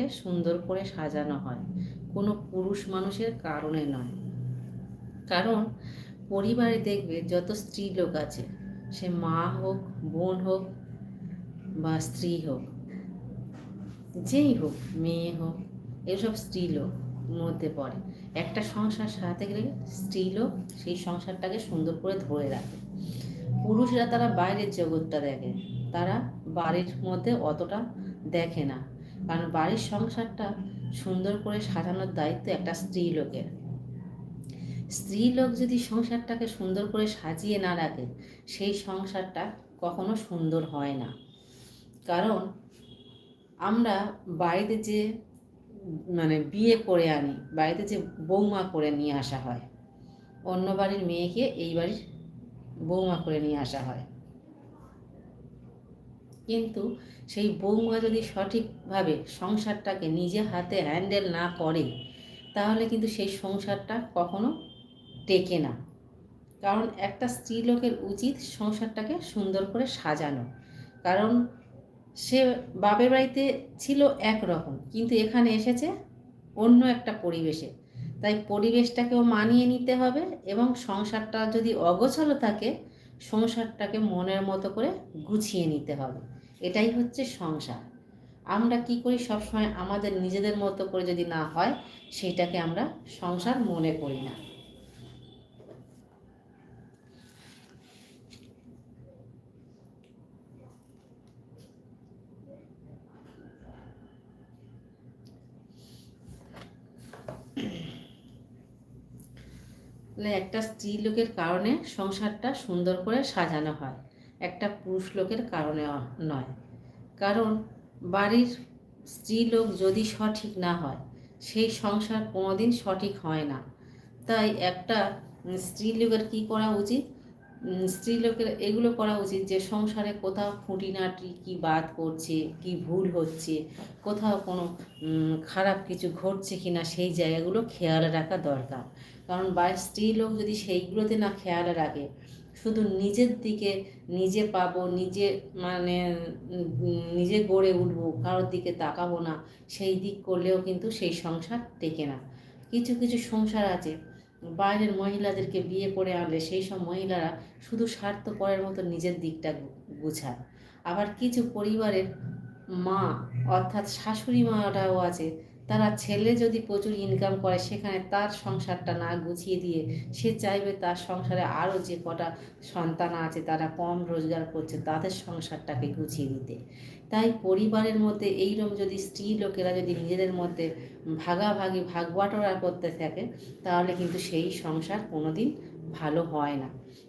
সংসারটাকে সুন্দর করে সাজানো হয়। কোনো পুরুষ মানুষের কারণে নয়। কারণ পরিবারে দেখবে যত স্ত্রী লোক আছে, সে মা হোক, বোন হোক বা স্ত্রী হোক, যেই হোক, মেয়ে হোক, এসব স্ত্রী লোক মধ্যে পড়ে। একটা সংসার সাথে গেলে স্ত্রী লোক সেই সংসারটাকে সুন্দর করে ধরে রাখে। পুরুষরা তারা বাইরের জগৎটা দেখে, তারা বাড়ির মধ্যে অতটা দেখে না। কারণ বাড়ির সংসারটা সুন্দর করে সাজানোর দায়িত্ব একটা স্ত্রী লোকের। স্ত্রী লোক যদি সংসারটাকে সুন্দর করে সাজিয়ে না রাখে, সেই সংসারটা কখনো সুন্দর হয় না। কারণ আমরা বাড়িতে যে মানে বিয়ে করে আনি, বাড়িতে যে বৌমা করে নিয়ে আসা হয়, অন্য বাড়ির মেয়েকে এই বাড়ির বৌমা করে নিয়ে আসা হয়। কিন্তু সেই বৌমা যদি সঠিকভাবে সংসারটাকে নিজে হাতে হ্যান্ডেল না করে, তাহলে কিন্তু সেই সংসারটা কখনো টেকে না। কারণ একটা স্ত্রী লোকের উচিত সংসারটাকে সুন্দর করে সাজানো। কারণ সে বাপের বাড়িতে ছিল একরকম, কিন্তু এখানে এসেছে অন্য একটা পরিবেশে। তাই পরিবেশটাকেও মানিয়ে নিতে হবে এবং সংসারটা যদি অগোছালো থাকে, সংসারটাকে মনের মতো করে গুছিয়ে নিতে হবে। এটাই হচ্ছে সংসার। আমরা কি করি সবসময় আমাদের নিজেদের মতো করে যদি না হয়, সেটাকে আমরা সংসার মনে করি না। একটা স্ত্রী লোকের কারণে সংসারটা সুন্দর করে সাজানো হয়। একটা পুরুষ লোকের কারণে নয়। কারণ বাড়ির স্ত্রী লোক যদি সঠিক না হয়, সেই সংসার কোনোদিন সঠিক হয় না। তাই একটা স্ত্রী লোকের কী করা উচিত? স্ত্রী লোকের এগুলো করা উচিত যে সংসারে কোথাও খুঁটিনাটি কি বাদ করছে কি ভুল হচ্ছে, কোথাও কোনো খারাপ কিছু ঘটছে কি না সেই জায়গাগুলো খেয়াল রাখা দরকার। কারণ বাড়ির স্ত্রী লোক যদি সেইগুলোতে না খেয়াল রাখে শুধু নিজের দিকে নিজে পাবো, নিজে মানে নিজে গড়ে উঠবো, কারোর দিকে তাকাবো না, সেই দিক করলেও কিন্তু সেই সংসার টেকে না। কিছু কিছু সংসার আছে। বাইরের মহিলাদেরকে বিয়ে করে আনলে সেই সব মহিলারা শুধু স্বার্থ পরের মতো নিজের দিকটা গুছায়। আবার কিছু পরিবারের মা অর্থাৎ শাশুড়ি মাটাও আছে তারা ছেলে যদি প্রচুর ইনকাম করে, সেখানে তার সংসারটা না গুছিয়ে দিয়ে সে চাইবে তার সংসারে আরও যে কটা সন্তান আছে, তারা কম রোজগার করছে তাদের সংসারটাকে গুছিয়ে দিতে। তাই পরিবারের মধ্যে এইরকম যদি স্ত্রী লোকেরা যদি নিজেদের মধ্যে ভাগাভাগি ভাগ করতে থাকে, তাহলে কিন্তু সেই সংসার কোনোদিন ভালো হয় না।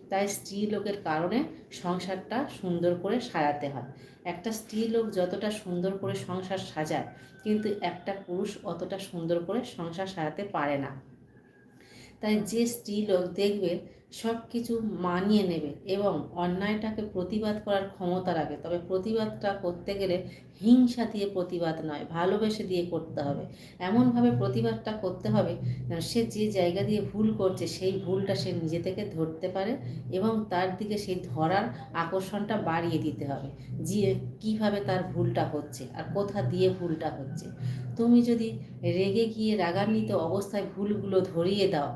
তাই স্ত্রী লোকের কারণে সংসারটা সুন্দর করে সাজাতে হয়। একটা স্ত্রী লোক যতটা সুন্দর করে সংসার সাজায়, কিন্তু একটা পুরুষ অতটা সুন্দর করে সংসার সাজাতে পারে না। তাই যে স্ত্রী লোক দেখবে সব কিছু মানিয়ে নেবে এবং অন্যায়টাকে প্রতিবাদ করার ক্ষমতা রাখে। তবে প্রতিবাদটা করতে গেলে হিংসা দিয়ে প্রতিবাদ নয়, ভালোবেসে দিয়ে করতে হবে। এমনভাবে প্রতিবাদটা করতে হবে সে যে জায়গা দিয়ে ভুল করছে, সেই ভুলটা সে নিজে থেকে ধরতে পারে এবং তার দিকে সেই ধরার আকর্ষণটা বাড়িয়ে দিতে হবে যে কীভাবে তার ভুলটা হচ্ছে আর কোথা দিয়ে ভুলটা হচ্ছে। তুমি যদি রেগে গিয়ে রাগান্বিত অবস্থায় ভুলগুলো ধরিয়ে দাও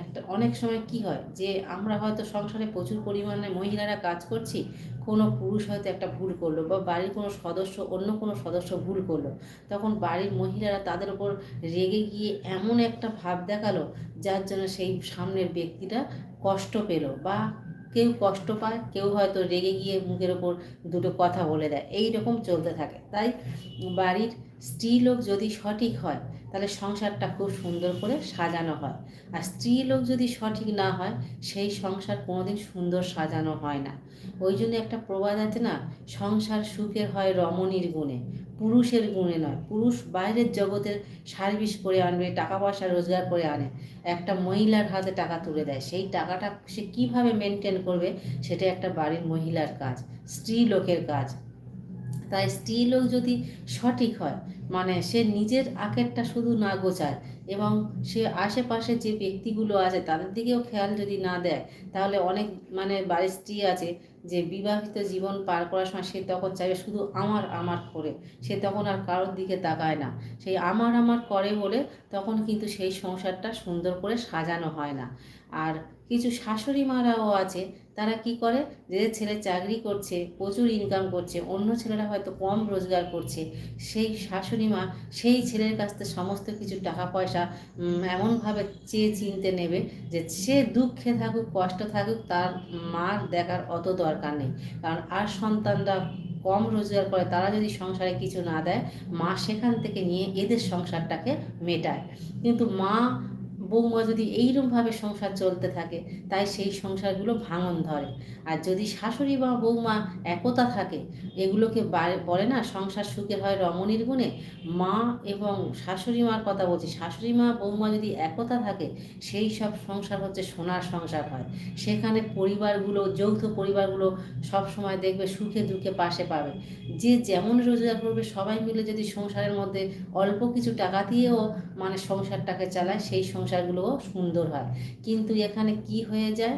একটা অনেক সময় কি হয় যে আমরা হয়তো সংসারে প্রচুর পরিমাণে মহিলারা কাজ করছি কোনো পুরুষ হয়তো একটা ভুল করল বা বাড়ির কোনো সদস্য, অন্য কোনো সদস্য ভুল করল, তখন বাড়ির মহিলারা তাদের ওপর রেগে গিয়ে এমন একটা ভাব দেখাল, যার জন্য সেই সামনের ব্যক্তিটা কষ্ট পেল বা কেউ কষ্ট পায়, কেউ হয়তো রেগে গিয়ে মুখের ওপর দুটো কথা বলে দেয় এই রকম চলতে থাকে। তাই বাড়ির স্ত্রী লোক যদি সঠিক হয়, তাহলে সংসারটা খুব সুন্দর করে সাজানো হয়। আর স্ত্রী লোক যদি সঠিক না হয়, সেই সংসার কোনোদিন সুন্দর সাজানো হয় না। ওই জন্য একটা প্রবাদ আছে না, সংসার সুখের হয় রমণীর গুণে, পুরুষের গুণে নয়। পুরুষ বাইরের জগতের সার্ভিস করে আনবে টাকা পয়সা রোজগার করে আনে, একটা মহিলার হাতে টাকা তুলে দেয়। সেই টাকাটা সে কীভাবে মেনটেন করবে, সেটা একটা বাড়ির মহিলার কাজ স্ত্রী লোকের কাজ। তাই স্ত্রী লোক যদি সঠিক হয় মানে সে নিজের আকেরটা শুধু না গোছায় এবং সে আশেপাশে যে ব্যক্তিগুলো আছে তাদের দিকেও খেয়াল যদি না দেয়, তাহলে অনেক মানে বাড়ির স্ত্রী আছে যে বিবাহিত জীবন পার করার সময় সে তখন চাইবে শুধু আমার আমার করে। সে তখন আর কারোর দিকে তাকায় না। সেই আমার আমার করে বলে তখন কিন্তু সেই সংসারটা সুন্দর করে সাজানো হয় না। আর কিছু শাশুড়ি মারাও আছে। তারা কি করে? যে ছেলে চাকরি করছে, প্রচুর ইনকাম করছে, অন্য ছেলেরা হয়তো কম রোজগার করছে, সেই শাশুড়ি মা সেই ছেলের কাছ থেকে সমস্ত কিছু টাকা পয়সা এমনভাবে চেয়ে চিনতে নেবে যে সে দুঃখে থাকুক, কষ্ট থাকুক, তার মার দেখার অত দরকার নেই। কারণ আর সন্তানরা কম রোজগার করে, তারা যদি সংসারে কিছু না দেয়, মা সেখান থেকে নিয়ে এদের সংসারটাকে মেটায়। কিন্তু মা বৌমা যদি এইরকমভাবে সংসার চলতে থাকে, তাই সেই সংসারগুলো ভাঙন ধরে। আর যদি শাশুড়ি বা বৌমা একতা থাকে, এগুলোকে বলে না, সংসার সুখে হয় রমণীর গুণে। মা এবং শাশুড়ি মার কথা বলছি, শাশুড়ি মা, বৌমা যদি একতা থাকে, সেই সব সংসার হচ্ছে সোনার সংসার হয়। সেখানে পরিবারগুলো, যৌথ পরিবারগুলো সব সময় দেখবে সুখে দুঃখে পাশে পাবে। যে যেমন রোজগার করবে, সবাই মিলে যদি সংসারের মধ্যে অল্প কিছু টাকা দিয়েও মানে সংসারটাকে চালায়, সেই সংসারগুলোও সুন্দর হয়। কিন্তু এখানে কি হয়ে যায়?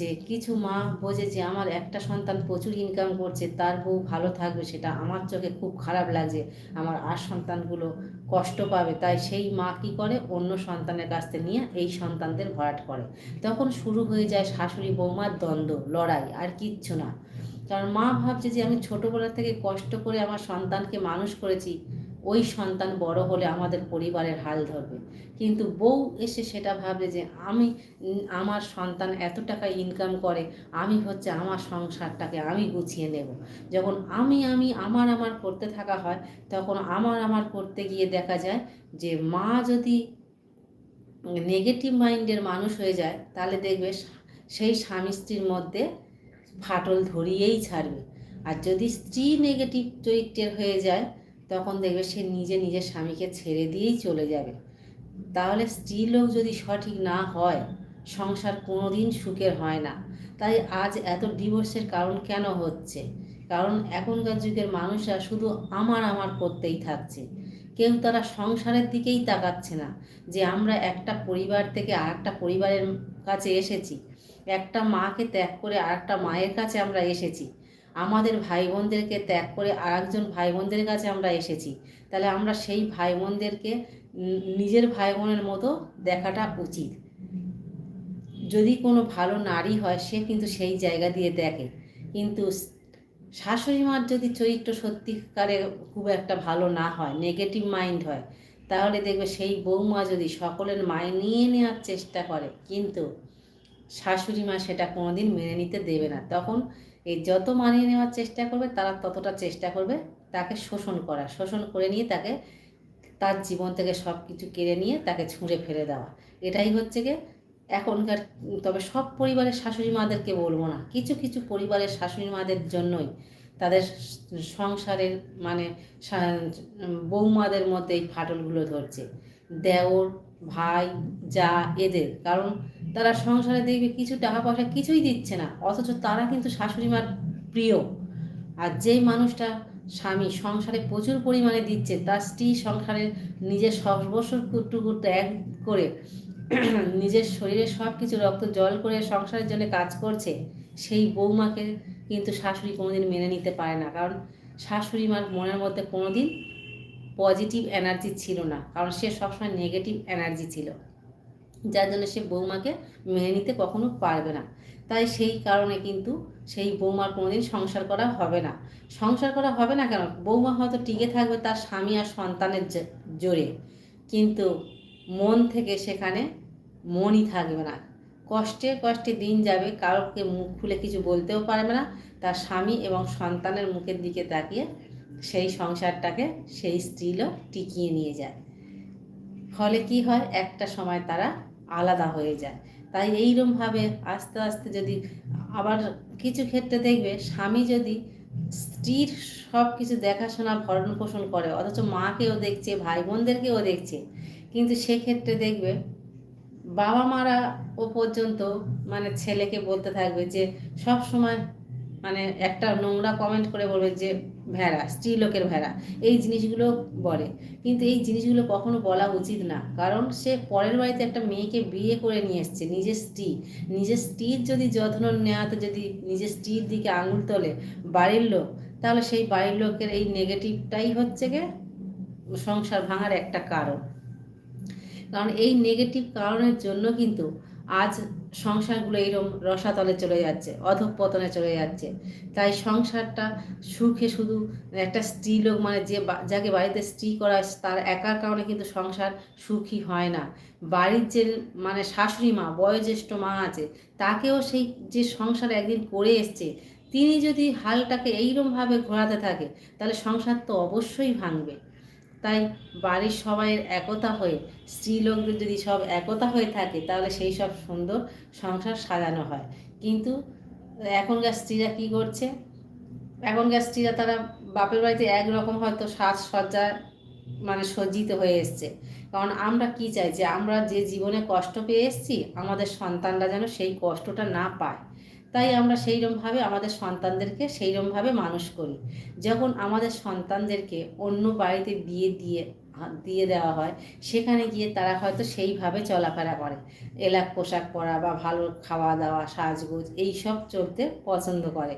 যে কিছু মা বোঝে যে আমার একটা সন্তান প্রচুর ইনকাম করছে, তার বউ ভালো থাকবে সেটা আমার চোখে খুব খারাপ লাগছে আমার আর সন্তানগুলো কষ্ট পাবে। তাই সেই মা কী করে? অন্য সন্তানের কাছ থেকে নিয়ে এই সন্তানদের ভরাট করে। তখন শুরু হয়ে যায় শাশুড়ি বৌমার দ্বন্দ্ব, লড়াই, আর কিচ্ছু না। কারণ মা ভাবছে যে আমি ছোটোবেলা থেকে কষ্ট করে আমার সন্তানকে মানুষ করেছি ওই সন্তান বড় হলে আমাদের পরিবারের হাল ধরবে। কিন্তু বউ এসে সেটা ভাবে যে, আমি, আমার সন্তান এত টাকা ইনকাম করে, আমি হচ্ছে আমার সংসারটাকে আমি গুছিয়ে নেব। যখন আমি আমি, আমার আমার করতে থাকা হয়, তখন আমার আমার করতে গিয়ে দেখা যায় যে, মা যদি নেগেটিভ মাইন্ডের মানুষ হয়ে যায়, তাহলে দেখবে সেই স্বামী স্ত্রীর মধ্যে ফাটল ধরিয়েই ছাড়বে। আর যদি স্ত্রী নেগেটিভ চরিত্রের হয়ে যায় তখন দেখবে সে নিজে নিজের স্বামীকে ছেড়ে দিয়েই চলে যাবে। তাহলে স্ত্রী লোক যদি সঠিক না হয়, সংসার কোনো দিন সুখের হয় না। তাই আজ এত ডিভোর্সের কারণ কেন হচ্ছে? কারণ এখনকার যুগের মানুষরা শুধু আমার আমার করতেই থাকছে। কেউ তারা সংসারের দিকেই তাকাচ্ছে না যে আমরা একটা পরিবার থেকে আর একটা পরিবারের কাছে এসেছি। একটা মাকে ত্যাগ করে আর একটা মায়ের কাছে আমরা এসেছি। আমাদের ভাই বোনদেরকে ত্যাগ করে আর একজন ভাই বোনদের কাছে আমরা এসেছি। তাহলে আমরা সেই ভাই বোনদেরকে নিজের ভাই বোনের মতো দেখাটা উচিত। যদি কোনো ভালো নারী হয়, সে কিন্তু সেই জায়গা দিয়ে দেখে। কিন্তু শাশুড়ি মার যদি চরিত্র সত্যিকারে খুব একটা ভালো না হয় নেগেটিভ মাইন্ড হয়, তাহলে দেখবে সেই বৌমা যদি সকলের মায় নিয়ে নেওয়ার চেষ্টা করে, কিন্তু শাশুড়ি মা সেটা কোনোদিন মেনে নিতে দেবে না। তখন এই যত মানিয়ে নেওয়ার চেষ্টা করবে, তারা ততটা চেষ্টা করবে তাকে শোষণ করা। শোষণ করে নিয়ে তাকে তার জীবন থেকে সব কিছু কেড়ে নিয়ে তাকে ছুঁড়ে ফেলে দেওয়া। এটাই হচ্ছে গিয়ে এখনকার, তবে সব পরিবারের শাশুড়ি মাদেরকে বলব না। কিছু কিছু পরিবারের শাশুড়ি মাদের জন্যই তাদের সংসারের মানে বৌমাদের মধ্যে এই ফাটলগুলো ধরছে। দেওর ভাই, যা, এদের। কারণ তারা সংসারে দেখবে কিছু টাকা পয়সা কিছুই দিচ্ছে না। অথচ তারা কিন্তু শাশুড়ি মার প্রিয়। আর যেই মানুষটা স্বামী সংসারে প্রচুর পরিমাণে দিচ্ছে, তার স্ত্রী সংসারে নিজের সর্বস্ব টুকু ত্যাগ করে নিজের শরীরে সব কিছু রক্ত জল করে সংসারের জন্য কাজ করছে, সেই বৌমাকে কিন্তু শাশুড়ি কোনোদিন মেনে নিতে পারে না। কারণ শাশুড়ি মার মনের মধ্যে কোনোদিন পজিটিভ এনার্জি ছিল না, কারণ সে সবসময় নেগেটিভ এনার্জি ছিল। যার জন্য সে বৌমাকে মেনে নিতে কখনো পারবে না। তাই সেই কারণে কিন্তু সেই বৌমার কোনোদিন সংসার করা হবে না। সংসার করা হবে না কেন? বৌমা হয়তো টিকে থাকবে তার স্বামী আর সন্তানের জোরে। কিন্তু মন থেকে সেখানে মনই থাকবে না। কষ্টে কষ্টে দিন যাবে, কারোকে মুখ খুলে কিছু বলতেও পারবে না। তার স্বামী এবং সন্তানের মুখের দিকে তাকিয়ে সেই সংসারটাকে সেই স্ত্রীলোক টিকিয়ে নিয়ে যায়। ফলে কি হয়? একটা সময় তারা আলাদা হয়ে যায়। তাই এইরমভাবে আস্তে আস্তে যদি আবার কিছু ক্ষেত্রে দেখবে, স্বামী যদি স্ত্রীর সব কিছু দেখাশোনা ভরণ পোষণ করে, অথচ মাকেও দেখছে ভাই বোনদেরকেও দেখছে, কিন্তু সেক্ষেত্রে দেখবে বাবা মারা ও পর্যন্ত মানে ছেলেকে বলতে থাকবে যে সব সময় মানে একটা নোংরা কমেন্ট করে বলবে যে ভেড়া স্ত্রীলোকের ভেড়া, এই জিনিসগুলো বলে। কিন্তু এই জিনিসগুলো কখনো বলা উচিত না। কারণ সে পরের বাড়িতে একটা মেয়েকে বিয়ে করে নিয়ে এসছে, নিজের স্ত্রী। নিজের স্ত্রীর যদি যত্ন নেওয়াতে যদি নিজের স্ত্রীর দিকে আঙুল তোলে বাড়ির লোক, তাহলে সেই বাড়ির লোকের এই নেগেটিভটাই হচ্ছে গে সংসার ভাঙার একটা কারণ। কারণ এই নেগেটিভ কারণের জন্য কিন্তু আজ সংসারগুলো এইরকম রসাতলে চলে যাচ্ছে, অধঃপতনে চলে যাচ্ছে। তাই সংসারটা সুখে শুধু একটা স্ত্রী লোক মানে যে যাকে বাড়িতে স্ত্রী করা তার একার কারণে কিন্তু সংসার সুখী হয় না। বাড়ির যে মানে শাশুড়ি মা, বয়োজ্যেষ্ঠ মা আছে, তাকেও সেই যে সংসার একদিন করে এসছে, তিনি যদি হালটাকে এইরমভাবে ঘোরাতে থাকে, তাহলে সংসার তো অবশ্যই ভাঙবে। তাই বাড়ির সবাইয়ের একতা হয়ে, স্ত্রীলোকদের যদি সব একতা হয়ে থাকে, তাহলে সেই সব সুন্দর সংসার সাজানো হয়। কিন্তু এখনকার স্ত্রীরা কি করছে? এখনকার স্ত্রীরা তারা বাপের বাড়িতে একরকম হয়তো সাজসজ্জা মানে সজ্জিত হয়ে এসছে। কারণ আমরা কি চাই? যে আমরা যে জীবনে কষ্ট পেয়ে এসছি, আমাদের সন্তানরা যেন সেই কষ্টটা না পায়। তাই আমরা সেইরমভাবে আমাদের সন্তানদেরকে সেইরমভাবে মানুষ করি। যখন আমাদের সন্তানদেরকে অন্য বাড়িতে বিয়ে দিয়ে দিয়ে দেওয়া হয়, সেখানে গিয়ে তারা হয়তো সেইভাবে চলাফেরা করে। এলাক পোশাক পরা বা ভালো খাওয়া দাওয়া, সাজগোজ এইসব চলতে পছন্দ করে।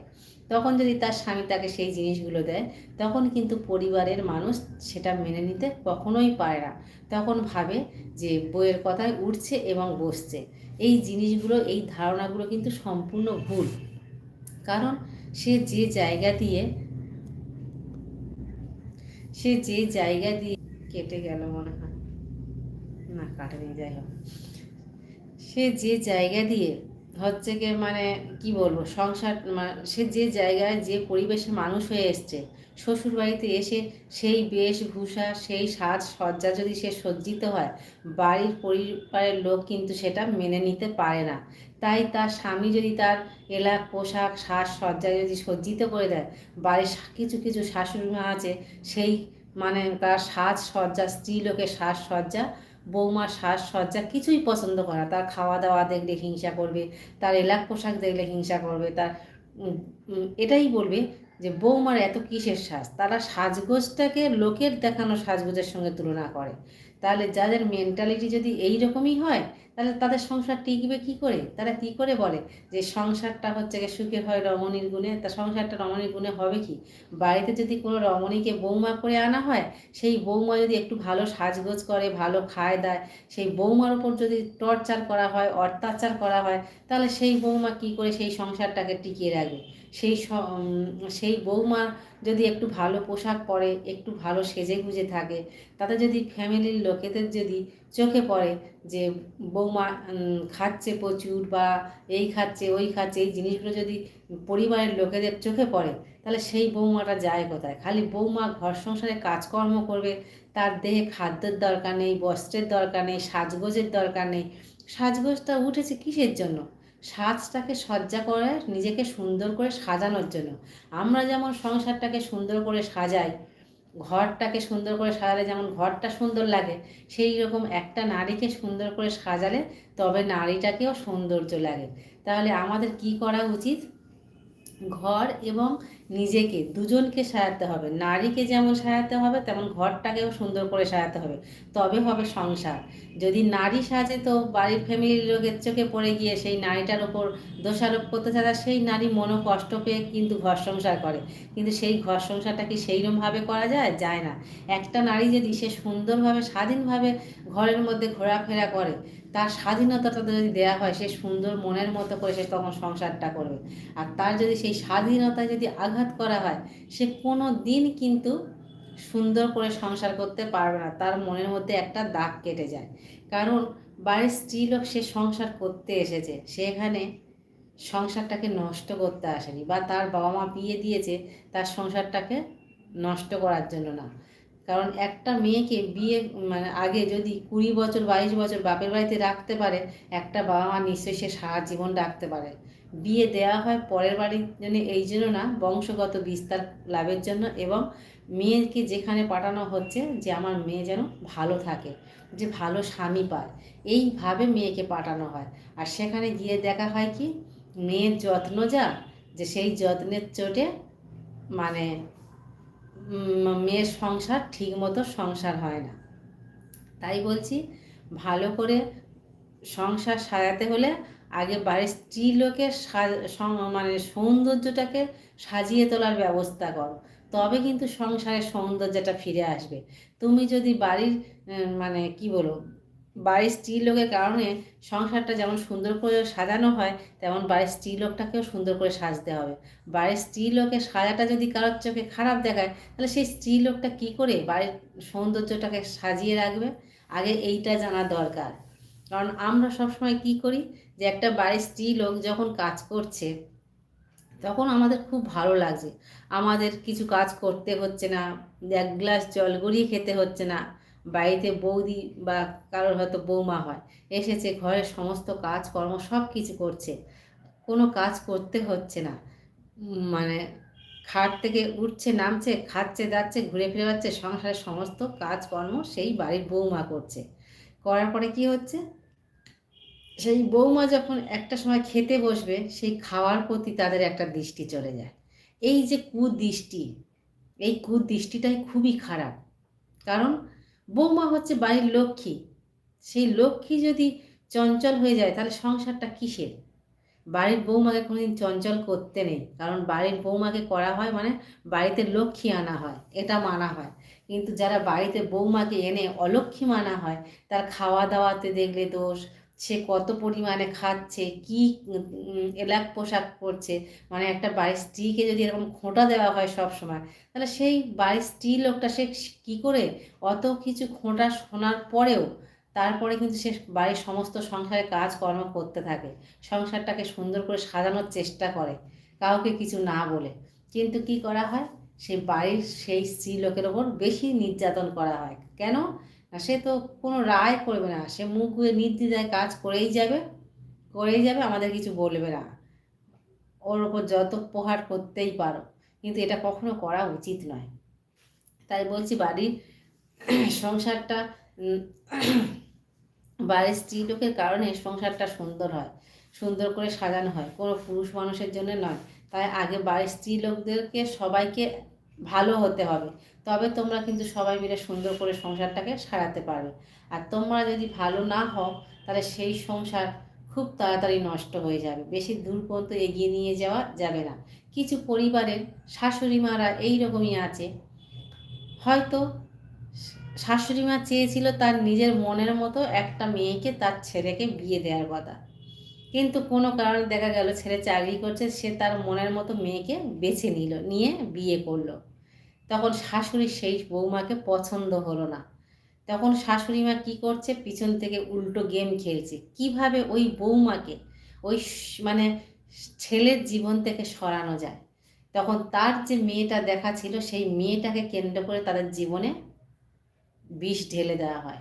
তখন যদি তার স্বামী তাকে সেই জিনিসগুলো দেয়, তখন কিন্তু পরিবারের মানুষ সেটা মেনে নিতে কখনোই পারে না। তখন ভাবে যে বইয়ের কথায় উঠছে এবং বসছে। এই জিনিসগুলো, এই ধারণাগুলো কিন্তু সম্পূর্ণ ভুল। কারণ সে যে জায়গা দিয়ে, সে যে জায়গা দিয়ে কেটে গেল মনে হয়। না, কাটেনি, যাই হোক। সে যে জায়গা দিয়ে হচ্ছে কি মানে কি বলব, সংসার সে যে জায়গায় যে পরিবেশে মানুষ হয়ে এসছে শ্বশুর বাড়িতে এসে সেই বেশভূষা, সেই সাজ সজ্জা যদি সে সজ্জিত হয়, বাড়ির পরিবারের লোক কিন্তু সেটা মেনে নিতে পারে না। তাই তার স্বামী যদি তার এলাক, পোশাক সাজ সজ্জা যদি সজ্জিত করে দেয়, বাড়ির কিছু কিছু শাশুড়ি মা আছে, সেই মানে তার সাজ সজ্জা স্ত্রী লোকের সাজ সজ্জা বৌমার সাজসজ্জা কিছুই পছন্দ করে না। তার খাওয়া দাওয়া দেখলে হিংসা করবে, তার এলাক পোশাক দেখলে হিংসা করবে, তার এটাই বলবে যে বৌমার এত কিসের সাজ? তারা সাজগোজটাকে লোকের দেখানো সাজগোজের সঙ্গে তুলনা করে। তাহলে যাদের মেন্টালিটি যদি এই রকমই হয়, তাহলে তাদের সংসার টিকবে কি করে? তারা কি করে বলে? যে সংসারটা হচ্ছে গিয়ে সুখের হয় রমণীর গুণে, তা সংসারটা রমণীর গুণে হবে কি? বাড়িতে যদি কোনো রমণীকে বৌমা করে আনা হয়, সেই বৌমা যদি একটু ভালো সাজগোজ করে, ভালো খায় দেয়, সেই বৌমার ওপর যদি টর্চার করা হয়, অত্যাচার করা হয়, তাহলে সেই বৌমা কি করে সেই সংসারটাকে টিকিয়ে রাখবে? সেই সেই বৌমা যদি একটু ভালো পোশাক পরে, একটু ভালো সেজে গুজে থাকে, তাতে যদি ফ্যামিলির লোকেদের যদি চোখে পড়ে যে বৌমা খাচ্ছে প্রচুর বা এই খাচ্ছে, ওই খাচ্ছে, এই জিনিসগুলো যদি পরিবারের লোকেদের চোখে পড়ে, তাহলে সেই বৌমাটা যায় কোথায়? খালি বৌমা ঘর সংসারে কাজকর্ম করবে, তার দেহে খাদ্যের দরকার নেই, বস্ত্রের দরকার নেই, সাজগোজের দরকার নেই। সাজগোজটা উঠেছে কিসের জন্য? সাজটাকে সজ্জা করে, নিজেকে সুন্দর করে সাজানোর জন্য। আমরা যেমন সংসারটাকে সুন্দর করে সাজাই, ঘরটাকে সুন্দর করে সাজালে যেমন ঘরটা সুন্দর লাগে, সেই রকম একটা নারীকে সুন্দর করে সাজালে তবে নারীটাকেও সৌন্দর্য লাগে। তাহলে আমাদের কি করা উচিত? ঘর এবং নিজেকে, দুজনকে সাজাতে হবে। নারীকে যেমন সাজাতে হবে, তেমন ঘরটাকেও সুন্দর করে সাজাতে হবে। তবে হবে সংসার। যদি নারী সাজে তো বাড়ির ফ্যামিলির লোকের চোখে পড়ে গিয়ে সেই নারীটার ওপর দোষারোপ করতে চায় সেই নারী মনো কষ্ট পেয়ে কিন্তু ঘর সংসার করে। কিন্তু সেই ঘর সংসারটা কি সেইরকমভাবে করা যায়? যায় না। একটা নারী যদি সে সুন্দরভাবে, স্বাধীনভাবে ঘরের মধ্যে ঘোরাফেরা করে, তার স্বাধীনতাটা যদি দেওয়া হয়, সে সুন্দর মনের মতো করে সে তখন সংসারটা করবে। আর তার যদি সেই স্বাধীনতা যদি আঘাত করা হয়, সে কোনো দিন কিন্তু সুন্দর করে সংসার করতে পারবে না। তার মনের মধ্যে একটা দাগ কেটে যায়। কারণ বাড়ির স্ত্রী লোক সে সংসার করতে এসেছে সেখানে সংসারটাকে নষ্ট করতে আসেনি বা তার বাবা মা বিয়ে দিয়েছে, তার সংসারটাকে নষ্ট করার জন্য না। কারণ একটা মেয়েকে বিয়ে মানে আগে যদি কুড়ি বছর, বাইশ বছর বাপের বাড়িতে রাখতে পারে, একটা বাবা মা নিশ্চয়ই সে সারা জীবন রাখতে পারে। বিয়ে দেওয়া হয় পরের বাড়ির জন্য, এই জন্য না, বংশগত বিস্তার লাভের জন্য এবং মেয়েকে যেখানে পাঠানো হচ্ছে যে আমার মেয়ে যেন ভালো থাকে, যে ভালো স্বামী পায়, এইভাবে মেয়েকে পাঠানো হয়। আর সেখানে গিয়ে দেখা হয় কি, মেয়ের যত্ন যা, যে সেই যত্নের চোটে মানে মেয়ের সংসার ঠিক মতো সংসার হয় না। তাই বলছি, ভালো করে সংসার সাজাতে হলে আগে বাড়ির স্ত্রীলোকে সা- মানে সৌন্দর্যটাকে সাজিয়ে তোলার ব্যবস্থা করো। তবে কিন্তু সংসারের সৌন্দর্যটা ফিরে আসবে। তুমি যদি বাড়ির মানে কি বলো বাড়ির স্ত্রী লোকের কারণে সংসারটা যেমন সুন্দর করে সাজানো হয়, তেমন বাড়ির স্ত্রী লোকটাকেও সুন্দর করে সাজতে হবে। বাড়ির স্ত্রী লোকের সাজাটা যদি কারোর চোখে খারাপ দেখায়, তাহলে সেই স্ত্রী লোকটা কী করে বাড়ির সৌন্দর্যটাকে সাজিয়ে রাখবে? আগে এইটা জানা দরকার। কারণ আমরা সবসময় কি করি? যে একটা বাড়ির স্ত্রী লোক যখন কাজ করছে, তখন আমাদের খুব ভালো লাগছে আমাদের কিছু কাজ করতে হচ্ছে না, এক গ্লাস জল গড়িয়ে খেতে হচ্ছে না। বাড়িতে বৌদি বা কারোর হয়তো বৌমা হয়, এসেছে, ঘরের সমস্ত কাজকর্ম সব কিছু করছে। কোনো কাজ করতে হচ্ছে না। মানে খাট থেকে উঠছে, নামছে, খাচ্ছে, যাচ্ছে, ঘুরে ফিরে যাচ্ছে সংসারের সমস্ত কাজকর্ম সেই বাড়ির বৌমা করছে। করার পরে কি হচ্ছে? সেই বৌমা যখন একটা সময় খেতে বসবে, সেই খাওয়ার প্রতি তাদের একটা দৃষ্টি চলে যায়। এই যে কুদৃষ্টি, এই কুদৃষ্টিটাই খুবই খারাপ। কারণ বৌমা হচ্ছে বাড়ির লক্ষ্মী। সেই লক্ষ্মী যদি চঞ্চল হয়ে যায়, তাহলে সংসারটা কিসের? বাড়ির বৌমাকে কোনোদিন চঞ্চল করতে নেই। কারণ বাড়ির বৌমাকে করা হয় মানে বাড়িতে লক্ষ্মী আনা হয়, এটা মানা হয়। কিন্তু যারা বাড়িতে বৌমাকে এনে অলক্ষ্মী মানা হয়, তার খাওয়া দাওয়াতে দেখলে দোষ সে কত পরিমাণে খাচ্ছে, কি এলাক পোশাক পরছে মানে একটা বাড়ির স্ত্রীকে যদি এরকম খোঁটা দেওয়া হয় সব সময়, তাহলে সেই বাড়ির স্ত্রী লোকটা সে কি করে? অত কিছু খোঁটা শোনার পরেও তারপরে কিন্তু সে বাড়ির সমস্ত সংসারে কাজকর্ম করতে থাকে, সংসারটাকে সুন্দর করে সাজানোর চেষ্টা করে, কাউকে কিছু না বলে। কিন্তু কি করা হয়? সে বাড়ির সেই স্ত্রী লোকের ওপর বেশি নির্যাতন করা হয়। কেন? সে তো কোনো রায় করবে না। সে মুখ নির্দ্বিধায় কাজ করেই যাবে করেই যাবে, আমাদের কিছু বলবে না। ওর ওপর যত প্রহার করতেই পারো, কিন্তু এটা কখনো করা উচিত নয়। তাই বলছি, বাড়ির সংসারটা বাড়ির স্ত্রী লোকের কারণে সংসারটা সুন্দর হয়, সুন্দর করে সাজানো হয়। কোনো পুরুষ মানুষের জন্য নয়। তাই আগে বাড়ির স্ত্রী লোকদেরকে সবাইকে ভালো হতে হবে। তবে তোমরা কিন্তু সবাই মিলে সুন্দর করে সংসারটাকে সারাতে পারবে। আর তোমরা যদি ভালো না হও, তাহলে সেই সংসার খুব তাড়াতাড়ি নষ্ট হয়ে যাবে। বেশি দূর পর্যন্ত এগিয়ে নিয়ে যাওয়া যাবে না। কিছু পরিবারের শাশুড়ি মারা এইরকমই আছে। হয়তো শাশুড়ি মা চেয়েছিল তার নিজের মনের মতো একটা মেয়েকে তার ছেলেকে বিয়ে দেওয়ার কথা। কিন্তু কোনো কারণে দেখা গেল ছেলে চাকরি করছে, সে তার মনের মতো মেয়েকে বেছে নিল, নিয়ে বিয়ে করল। তখন শাশুড়ি সেই বৌমাকে পছন্দ হলো না। তখন শাশুড়ি মা কী করছে? পিছন থেকে উল্টো গেম খেলছে। কীভাবে ওই বৌমাকে, ওই মানে ছেলের জীবন থেকে সরানো যায়? তখন তার যে মেয়েটা দেখা ছিল, সেই মেয়েটাকে কেন্দ্র করে তাদের জীবনে বিষ ঢেলে দেওয়া হয়।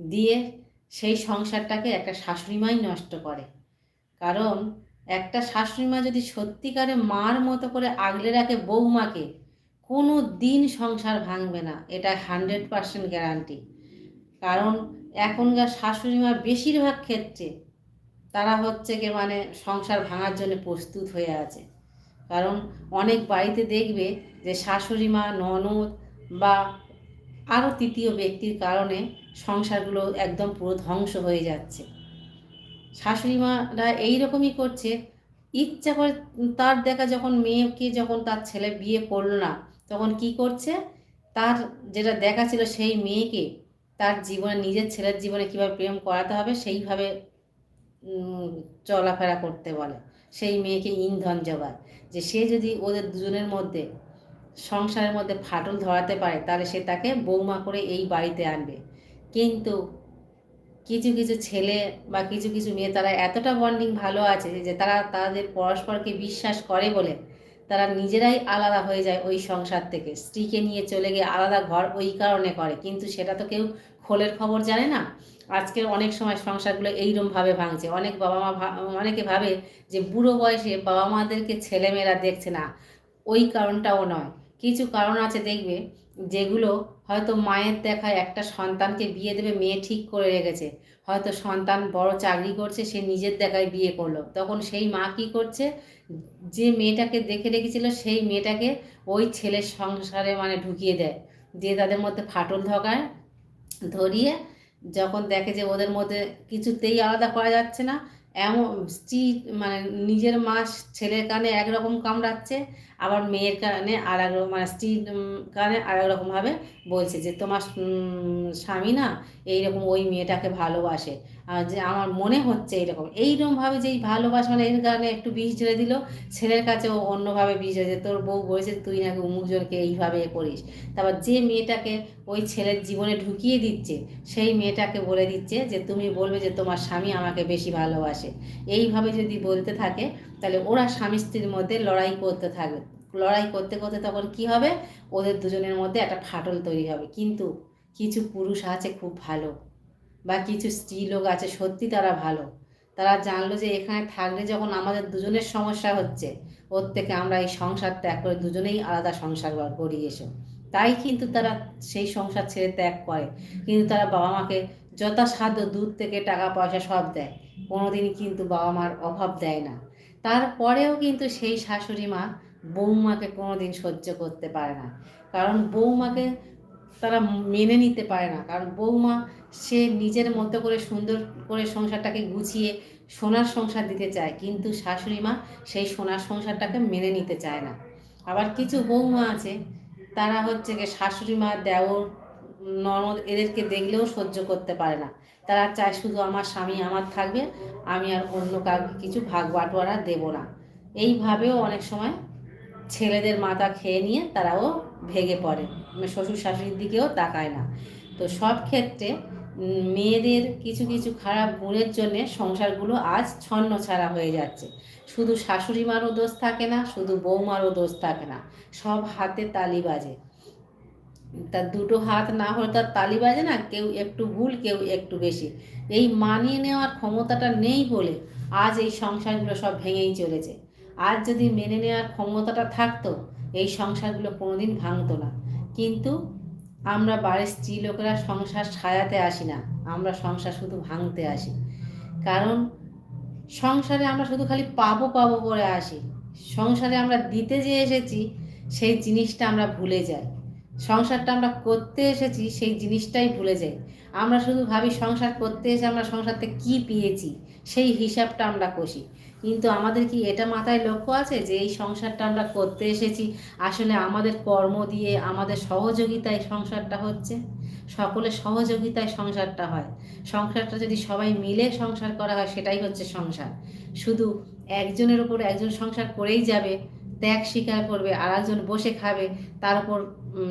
দিয়ে সেই সংসারটাকে একটা শাশুড়িমাই নষ্ট করে। কারণ একটা শাশুড়িমা যদি সত্যিকারে মার মতো করে আগলে রাখে বৌমাকে কোনো দিন সংসার ভাঙবে না, এটা হান্ড্রেড পার্সেন্ট গ্যারান্টি। কারণ এখনকার শাশুড়িমার বেশিরভাগ ক্ষেত্রে তারা হচ্ছে কি মানে সংসার ভাঙার জন্য প্রস্তুত হয়ে আছে। কারণ অনেক বাড়িতে দেখবে যে শাশুড়ি মা, ননদ বা আরও তৃতীয় ব্যক্তির কারণে সংসারগুলো একদম পুরো ধ্বংস হয়ে যাচ্ছে। শাশুড়ি মারা এইরকমই করছে ইচ্ছা করে তার দেখা যখন মেয়েকে যখন তার ছেলে বিয়ে করল না, তখন কি করছে? তার যেটা দেখা ছিল সেই মেয়েকে তার জীবনে, নিজের ছেলের জীবনে কীভাবে প্রেম করাতে হবে সেইভাবে চলাফেরা করতে বলে। সেই মেয়েকে ইন্ধন জোগায় যে সে যদি ওদের দুজনের মধ্যে, সংসারের মধ্যে ফাটল ধরাতে পারে, তাহলে সে তাকে বৌমা করে এই বাড়িতে আনবে। কিন্তু কিছু কিছু ছেলে বা কিছু কিছু মেয়ে তারা এতটা বন্ডিং ভালো আছে যে তারা তাদের পরস্পরকে বিশ্বাস করে বলে তারা নিজেরাই আলাদা হয়ে যায় ওই সংসার থেকে। স্ত্রীকে নিয়ে চলে গিয়ে আলাদা ঘর ওই কারণে করে। কিন্তু সেটা তো কেউ খোলের খবর জানে না। আজকের অনেক সময় সংসারগুলো এইরমভাবে ভাঙছে। অনেক বাবা মা অনেকে ভাবে যে বুড়ো বয়সে বাবা মাদেরকে ছেলেমেয়েরা দেখছে না। ওই কারণটাও নয়। কিছু কারণ আছে দেখবে, যেগুলো হয়তো মায়ের দেখায় একটা সন্তানকে বিয়ে দেবে, মেয়ে ঠিক করে রেখেছে। হয়তো সন্তান বড় চাকরি করছে, সে নিজের দেখায় বিয়ে করল। তখন সেই মা কি করছে? যে মেয়েটাকে দেখে রেখেছিল, সেই মেয়েটাকে ওই ছেলের সংসারে মানে ঢুকিয়ে দেয়। দিয়ে তাদের মধ্যে ফাটল ধকায়, ধরিয়ে যখন দেখে যে ওদের মধ্যে কিছুতেই আলাদা করা যাচ্ছে না এমন স্ত্রী মানে নিজের মা ছেলের কানে একরকম কামড়াচ্ছে, আবার মেয়ের কানে আর এক মানে স্ত্রীর কানে আর এক রকমভাবে বলছে যে তোমার স্বামী না এইরকম ওই মেয়েটাকে ভালোবাসে। যে আমার মনে হচ্ছে এইরকম এইরকমভাবে যেই ভালোবাসা মানে এর কারণে একটু বিষ ঝেড়ে দিল, ছেলের কাছে ও অন্যভাবে বিষ ঝেড়ে তোর বউ বলেছে তুই নাকি উমুকজনকে এইভাবে এ করিস। তারপর যে মেয়েটাকে ওই ছেলের জীবনে ঢুকিয়ে দিচ্ছে, সেই মেয়েটাকে বলে দিচ্ছে যে তুমি বলবে যে তোমার স্বামী আমাকে বেশি ভালোবাসে। এইভাবে যদি বলতে থাকে, তাহলে ওরা স্বামী স্ত্রীর মধ্যে লড়াই করতে থাকবে। লড়াই করতে করতে তখন কি হবে? ওদের দুজনের মধ্যে একটা ফাটল তৈরি হবে। কিন্তু কিছু পুরুষ আছে খুব ভালো। বা কিছু স্ত্রী লোক আছে, সত্যি তারা ভালো। তারা জানলো যে এখানে থাকলে যখন আমাদের দুজনের সমস্যা হচ্ছে, ওর থেকে আমরা এই সংসার ত্যাগ করে দুজনেই আলাদা সংসার করি এসো। তাই কিন্তু তারা সেই সংসার ছেড়ে ত্যাগ করে। কিন্তু তারা বাবা মাকে যথাসাধ্য দূর থেকে টাকা পয়সা সব দেয়। কোনোদিনই কিন্তু বাবা মার অভাব দেয় না। তারপরেও কিন্তু সেই শাশুড়ি মা বৌমাকে কোনোদিন সহ্য করতে পারে না। কারণ বৌমাকে তারা মেনে নিতে পারে না। কারণ বৌমা, সে নিজের মতো করে সুন্দর করে সংসারটাকে গুছিয়ে সোনার সংসার দিতে চায়, কিন্তু শাশুড়ি মা সেই সোনার সংসারটাকে মেনে নিতে চায় না। আবার কিছু বৌমা আছে, তারা হচ্ছে গিয়ে শাশুড়ি মা, দেওর, ননদ এদেরকে দেখলেও সহ্য করতে পারে না। তারা চায় শুধু আমার স্বামী আমার থাকবে, আমি আর অন্য কাউকে কিছু ভাগ বাটোয়ারা দেবো না। এইভাবেও অনেক সময় ছেলেদের মাথা খেয়ে নিয়ে তারাও ভেঙে পড়ে। মানে শ্বশুর শাশুড়ির দিকেও তাকায় না। তো সব ক্ষেত্রে মেয়েদের কিছু কিছু খারাপ গুণের জন্যে সংসারগুলো আজ ছন্ন ছাড়া হয়ে যাচ্ছে। শুধু শাশুড়ি মারও দোষ থাকে না, শুধু বৌমারও দোষ থাকে না। সব হাতে তালি বাজে। তার দুটো হাত না হলে তার তালি বাজে না, কেউ একটু ভুল, কেউ একটু বেশি। এই মানিয়ে নেওয়ার ক্ষমতাটা নেই বলে আজ এই সংসারগুলো সব ভেঙেই চলেছে। আজ যদি মেনে নেওয়ার ক্ষমতাটা থাকতো এই সংসারগুলো কোনোদিন ভাঙতো না। কিন্তু আমরা বাড়ির স্ত্রী লোকেরা সংসার সাজাতে আসি না। আমরা সংসার শুধু ভাঙতে আসি। কারণ সংসারে আমরা শুধু খালি পাবো পাবো করে আসি। সংসারে আমরা দিতে যে এসেছি, সেই জিনিসটা আমরা ভুলে যাই। সংসারটা আমরা করতে এসেছি, সেই জিনিসটাই ভুলে যাই। আমরা শুধু ভাবি সংসার করতে এসে আমরা সংসারতে কি পেয়েছি, সেই হিসাবটা আমরা কষি। কিন্তু আমাদের কি এটা মাথায় লক্ষ্য আছে যে এই সংসারটা আমরা করতে এসেছি? আসলে আমাদের কর্ম দিয়ে আমাদের সহযোগিতায় সংসারটা হচ্ছে। সকলের সহযোগিতায় সংসারটা হয়। সংসারটা যদি সবাই মিলে সংসার করা হয়, সেটাই হচ্ছে সংসার। শুধু একজনের উপর একজন সংসার করেই যাবে, ত্যাগ স্বীকার করবে আর একজন বসে খাবে, তার উপর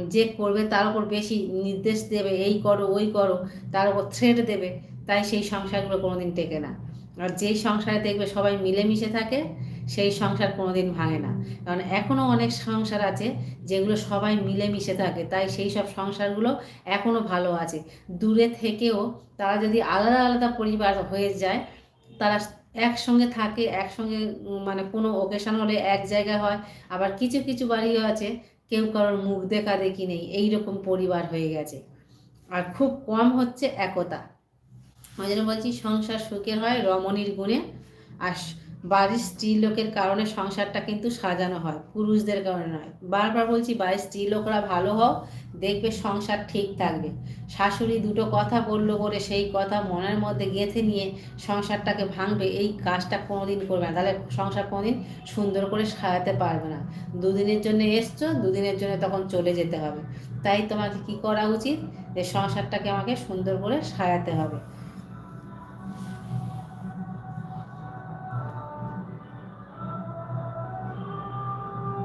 যে করবে তার উপর বেশি নির্দেশ দেবে, এই করো, ওই করো, তার উপর থ্রেড দেবে, তাই সেই সংসারগুলো কোনোদিন টেকে না। আর যেই সংসারে দেখবে সবাই মিলেমিশে থাকে, সেই সংসার কোনোদিন ভাঙে না। কারণ এখনও অনেক সংসার আছে যেগুলো সবাই মিলেমিশে থাকে, তাই সেই সব সংসারগুলো এখনও ভালো আছে। দূরে থেকেও তারা যদি আলাদা আলাদা পরিবার হয়ে যায়, তারা একসঙ্গে থাকে, একসঙ্গে মানে কোনো ওকেশন হলে এক জায়গায় হয়, আবার কিছু কিছু বাড়িও আছে, কেউ কারোর মুখ দেখা দেখি নেই এই রকম পরিবার হয়ে গেছে। আর খুব কম হচ্ছে একতা। ওই জন্য বলছি, সংসার সুখের হয়, রমণীর গুণে। আর বাড়ির স্ত্রী লোকের কারণে সংসারটা কিন্তু সাজানো হয়, পুরুষদের কারণে নয়। বারবার বলছি, বাড়ির স্ত্রী লোকরা ভালো হও, দেখবে সংসার ঠিক থাকবে। শাশুড়ি দুটো কথা বলল করে সেই কথা মনের মধ্যে গেঁথে নিয়ে সংসারটাকে ভাঙবে, এই কাজটা কোনোদিন করবে না। তাহলে সংসার কোনোদিন সুন্দর করে সাজাতে পারবে না। দুদিনের জন্য এসছো, দুদিনের জন্য তখন চলে যেতে হবে। তাই তোমাকে কি করা উচিত? যে সংসারটাকে আমাকে সুন্দর করে সাজাতে হবে।